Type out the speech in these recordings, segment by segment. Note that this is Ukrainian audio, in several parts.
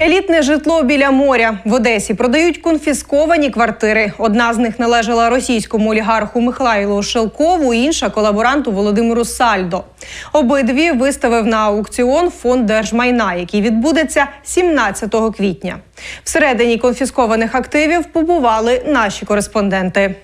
Елітне житло біля моря в Одесі продають конфісковані квартири. Одна з них належала російському олігарху Михайлу Шелкову, інша колаборанту Володимиру Сальдо. Обидві виставив на аукціон фонд держмайна, який відбудеться 17 квітня. Всередині конфіскованих активів побували наші кореспонденти.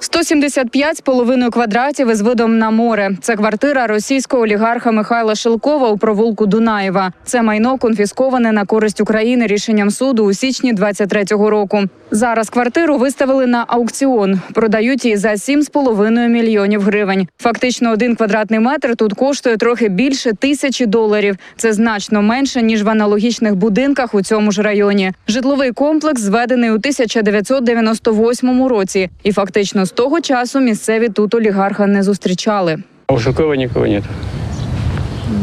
175 з половиною квадратів із видом на море. Це квартира російського олігарха Михайла Шилкова у провулку Дунаєва. Це майно конфісковане на користь України рішенням суду у січні 23-го року. Зараз квартиру виставили на аукціон. Продають її за 7,5 мільйонів гривень. Фактично, один квадратний метр тут коштує трохи більше тисячі доларів. Це значно менше ніж в аналогічних будинках у цьому ж районі. Житловий комплекс зведений у 1998 році, і фактично з того часу місцеві тут олігарха не зустрічали. А у Шелкова никого нет.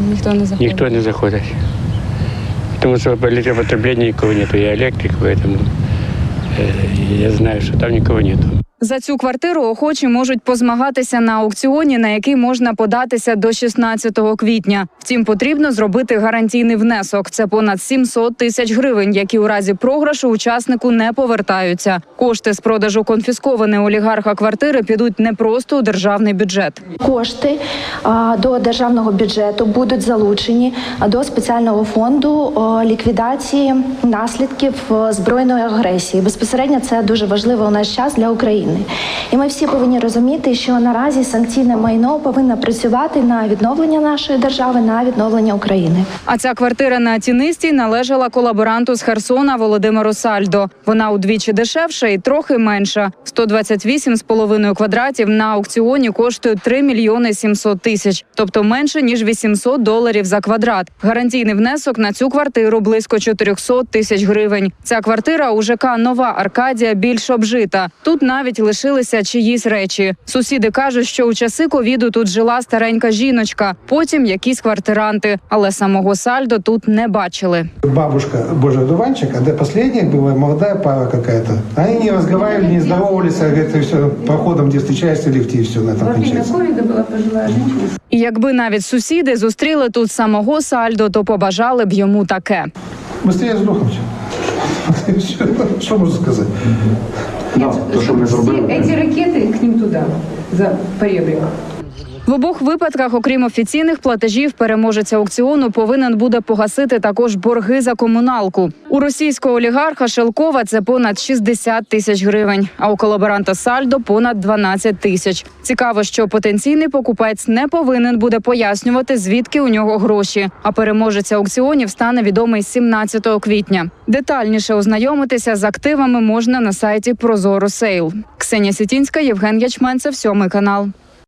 Ніхто не заходить. Никто не заходит. Потому что по электропотреблению никого нету. Я электрик, поэтому э, я знаю, что там никого нету. За цю квартиру охочі можуть позмагатися на аукціоні, на який можна податися до 16 квітня. Втім, потрібно зробити гарантійний внесок. Це понад 700 тисяч гривень, які у разі програшу учаснику не повертаються. Кошти з продажу конфіскованої олігарха квартири підуть не просто у державний бюджет. Кошти до державного бюджету будуть залучені а, до спеціального фонду ліквідації наслідків збройної агресії. Безпосередньо це дуже важливо у наш час для України. І ми всі повинні розуміти, що наразі санкційне майно повинно працювати на відновлення нашої держави, на відновлення України. А ця квартира на Тінистій належала колаборанту з Херсона Володимиру Сальдо. Вона удвічі дешевша і трохи менша. 128,5 квадратів на аукціоні коштує 3 мільйони 700 тисяч, тобто менше ніж 800 доларів за квадрат. Гарантійний внесок на цю квартиру близько 400 тисяч гривень. Ця квартира у ЖК Нова Аркадія більш обжита. Тут навіть лишилися чиїсь речі. Сусіди кажуть, що у часи ковіду тут жила старенька жіночка, потім якісь квартиранти, але самого сальдо тут не бачили. бабушка Божий дуванчик, а до последних была молодая пара какая-то. Они не разговаривали, не здоровались, а это все проходом, где встречаешься в лифте, и все на этом Во время кончается. ковида была пожилая женщина. І якби навіть сусіди зустріли тут самого сальдо, то побажали б йому таке. Быстрее сдохнуть. Всё. Что можно сказать? Все эти ракеты к ним туда, за поребрик. В обох випадках, окрім офіційних платежів, переможець аукціону повинен буде погасити також борги за комуналку. У російського олігарха Шелкова це понад 60 тисяч гривень, а у колаборанта Сальдо понад 12 тисяч. Цікаво, що потенційний покупець не повинен буде пояснювати, звідки у нього гроші. А переможець аукціонів стане відомий 17 квітня. Детальніше ознайомитися з активами можна на сайті Прозоро Сейл. Ксенія Сітінська, Євген Ячменцев, сьомий канал.